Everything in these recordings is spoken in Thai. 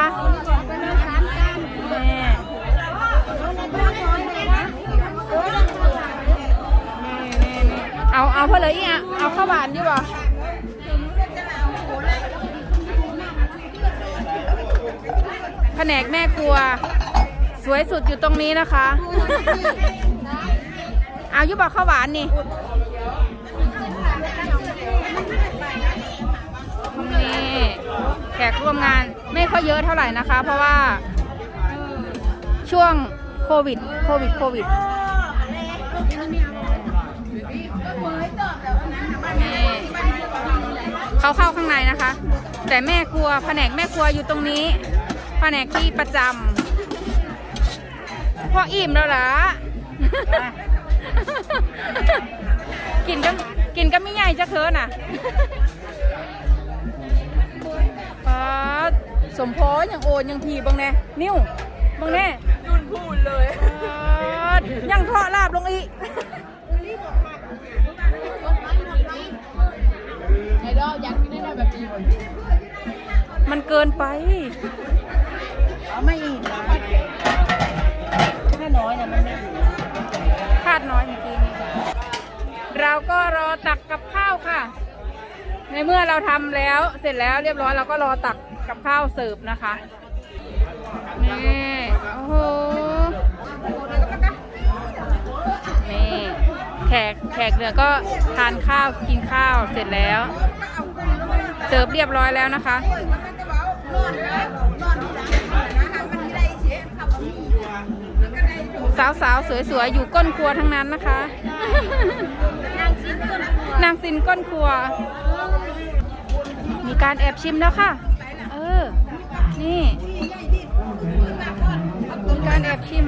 คะนี่นี่นี่นี่เอาเอาเพอเลยอีอะเอาข้าวหวานดีบ่แผนกแม่ครัว สวยสุดอยู่ตรงนี้นะคะ เอายู่บอกข้าวหวานนี่นี่แขกร่วมงาน ค่อยเยอะเท่าไหร่นะคะ เพราะว่าช่วงโควิด โควิด โควิดเขาเข้าข้างในนะคะ แต่แม่ครัวแผนกแม่ครัวอยู่ตรงนี้ แผนกที่ประจำพออิ่มแล้วล่ะกินก็กินก็ไม่ใหญ่จะเคินอะป๊า สมพออย่างโอนยังทีบังแน่นิ้วบังแน่ยุ่นพูดเลยป๊าดยังเทาะลาบลงอีกไอ้ดอกอยากกินได้แบบนี้มันเกินไปไม่อีกนะถ้าน้อยนะมันไม่คาดน้อยเมื่อกี้นี้เราก็รอตักกับข้าวค่ะ ในเมื่อเราทำแล้วเสร็จแล้วเรียบร้อยเราก็รอตัก กับข้าวเสิร์ฟนะคะ นี่โอ้โหนี่แขกแขกเหลือก็ทานข้าวกินข้าวเสร็จแล้ว เสิร์ฟเรียบร้อยแล้วนะคะสาวๆสวยๆ อยู่ก้นครัวทั้งนั้นนะคะ นางซินก้นครัว มีการแอบชิมแล้วค่ะเออนี่มีการแอบชิม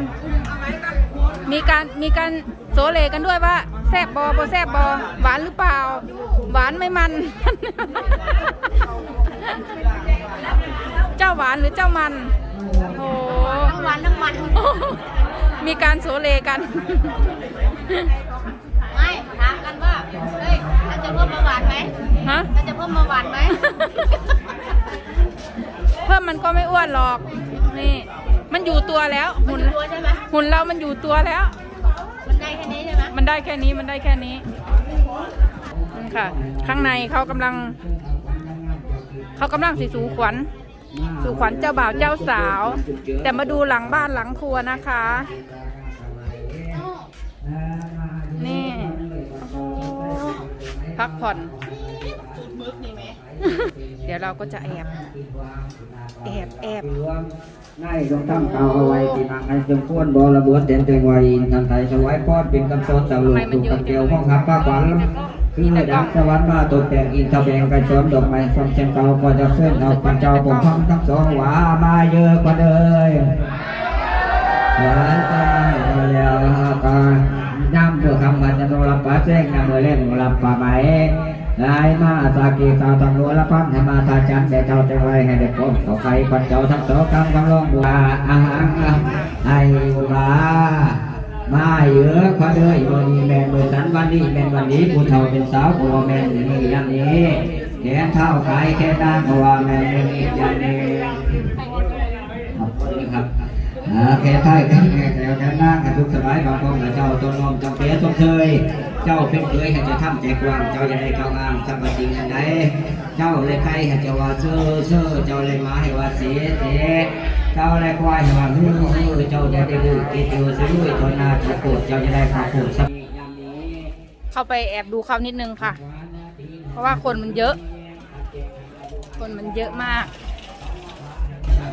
มีการมีการโซเลกันด้วยว่าแซบบอบอแซบบอหวานหรือเปล่า หวานไม่มัน เจ้าหวานหรือเจ้ามันโอ้ทั้งหวานทั้งมัน มีการโซเลกันไม่ถามกันว่าเฮ้ยเราจะเพิ่มมาหวานไหมฮะเราจะเพิ่มมาหวานไหมเพิ่มมันก็ไม่อ้วนหรอก นี่ มันอยู่ตัวแล้วหุ่นตัวใช่ไหมหุ่นเรามันอยู่ตัวแล้ว มันได้แค่นี้ใช่ไหมมันได้แค่นี้มันได้แค่นี้นี่ค่ะ ข้างในเขากำลัง เขากำลังสีสูขวัญสู่ขวัญเจ้าบ่าวเจ้าสาว แต่มาดูหลังบ้านหลังครัวนะคะ นี่โอ้โหพักผ่อน เดี๋ยวเราก็จะแอบแอบแอบนายต้องตั้งเตาเอาไว้ที่นางให้จงพ้นบอระเบิดเด่นเต็งไว้อินทันไทยสวายพอดเป็นกำโซนตะลุกถูกกำเกียวห้องหับป้าขวัญคือดักสวรรค์มาตกแต่งอินทะแบงกันชนดอกไม้สมเชียงเก่าก็จะเส้นเอาปันเจ้าผมพังทั้งสองหวามาเยอะกว่าเดิมหวานก็มาแล้วกาน้ำเพื่อคำมันจะโดนรับปาแจ้งน้ำเมื่อเล่นรับปาไหม นายมาสากีสาวตังโลละพันธมาตาจันแต่เจ้าจะไว้ให้เด็กคนต่อใครปันเจ้าทั้งสองคำคำลองบัวอาหารไอ้บัวมาเยอะกว่าเดิมวันนี้แม่เมื่อสันวันนี้แม่วันนี้ผู้เฒ่าเป็นสาวบัวแม่อย่างนี้อย่างนี้แขนเท้าไกายแค่ด้านบัวแม่อย่างนี้อย่างนี้ขอบคุณครับอาแค่ไทยกันแค่แถวแค่นั่งกันทุกสบายบางคนเจ้าตนนมจำเปียจงเคย เจ้าเป็นเคยให้จะทำแจกวางเจ้าจะได้เข้างามสัมปติอันใดเจ้าเลยใครให้จ้าว่าเชื่อเชื่อเจ้าเลยมาให้ว่าเสียเสียเจ้าเลยควายให้ว่าฮือฮือเจ้าจะได้ดูกินอยู่ซื้อจนนาจะโกรธเจ้าจะได้ขาดโกรธสักยามนี้เข้าไปแอบดูเขานิดนึงค่ะ เพราะว่าคนมันเยอะ คนมันเยอะมาก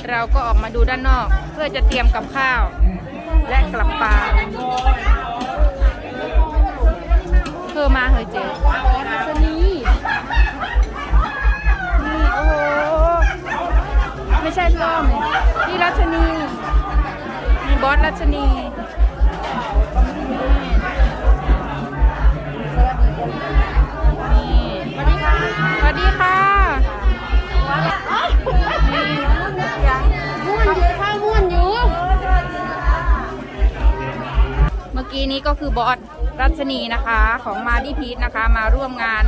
เราก็ออกมาดูด้านนอก เพื่อจะเตรียมกับข้าว และกลับปลา บอสรัชนีสวัสดีค่ะ สวัสดีค่ะม่วนอยู่ข้าม่วนอยู่ เมื่อกี้นี้ก็คือบอสรัชนีนะคะของมาดี้พีทนะคะ มาร่วมงาน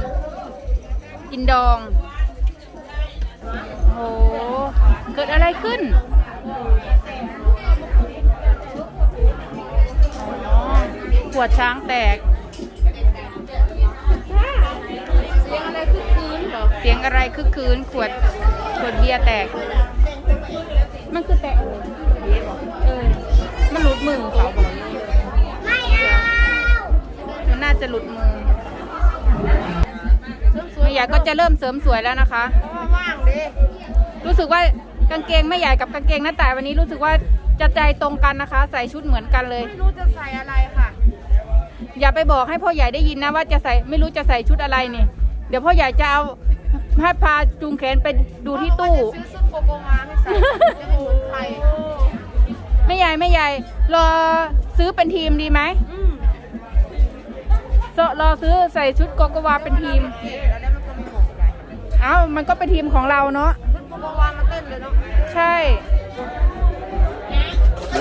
กินดอง โอ้โหขึ้น วดช้างแตก เสียงอะไรคึกคืนเหรอเสียงอะไรคึกคืนขวดขวดเบียร์แตก มันคือแตกเออ มันหลุดมือเขาบอกมันน่าจะหลุดมือแม่ใหญ่ก็จะเริ่มเสริมสวยแล้วนะคะ ว่างดิรู้สึกว่ากางเกงแม่ใหญ่กับกางเกงน้าแต่ายวันนี้รู้สึกว่าจะใจตรงกันนะคะ ใส่ชุดเหมือนกันเลย ไม่รู้จะใส่อะไรค่ะ อย่าไปบอกให้พ่อใหญ่ได้ยินนะว่าจะใส่ไม่รู้จะใส่ชุดอะไรนี่ เดี๋ยวพ่อใหญ่จะเอาให้พาจูงแขนไปดูที่ตู้ ซื้อซุปโกโกมาให้ใส่จะเหมือนใครไม่ใหญ่ไม่ใหญ่รอซื้อเป็นทีมดีไหมอืมรอซื้อใส่ชุดโกโกวาเป็นทีมแล้วแล้วมันก็ไม่เหมาะกับเอ้ามันก็เป็นทีมของเราเนาะชุดโกโกวามาเต้นเลยเนาะใช่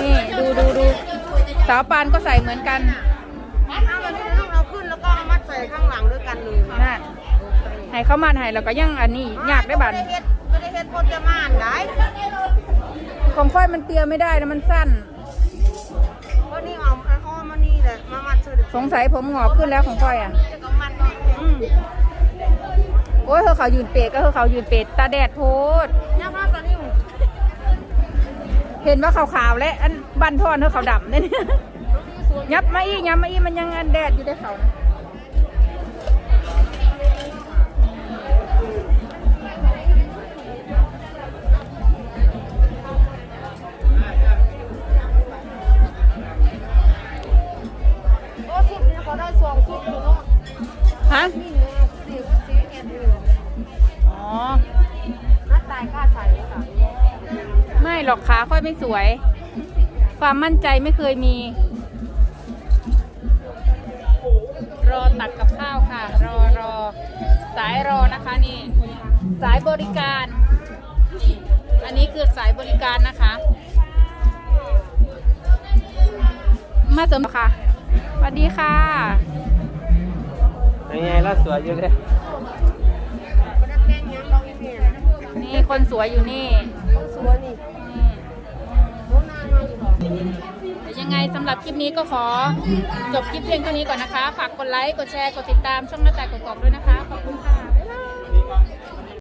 นี่ ดูดูดูสาวปานก็ใส่เหมือนกัน ข้างหลังด้วยกันเลยนั่นให้เขามาให้แล้วก็ยังอันนี้ยากได้บันไม่ได้เฮ็ดไม่ได้เฮ็ดโคตรจะม่านได้ของค่อยมันเตียไม่ได้นะมันสั้นเพราะนี่เอาเอาอ้อมมานี่แหละมามัดใส่เด็กสงสัยผมหงอกขึ้นแล้วของค่อยอะก็มัดเนาะอืมโอ้ยเธอเขายืนเป็ดก็เธอเขายืนเป็ดตาแดดโพดเนี่ยผ้าตอนนี้เห็นว่าขาวๆและอันบันทอนเธอขาวดำเนี่ยยับมาอีกยับมาอีกมันยังอันแดดอยู่ได้เขานะ อกขาค่อยไม่สวย ความมั่นใจไม่เคยมี รอตักกับข้าวค่ะ รอรอสายรอนะคะนี่ สายบริการ อันนี้คือสายบริการนะคะ มาเสริมค่ะสวัสดีค่ะยังไงล่ะสวยอยู่เลยไม่ได้แกล้งยังลองอีเมลนี่คนสวยอยู่นี่ต้องสวยนี่นี่โน้นนาน ยังไงสำหรับคลิปนี้ก็ขอจบคลิปเพียงเท่านี้ก่อนนะคะ ฝากกดไลค์ กดแชร์ กดติดตามช่องหน้าต่กดกรอกด้วยนะคะขอบคุณ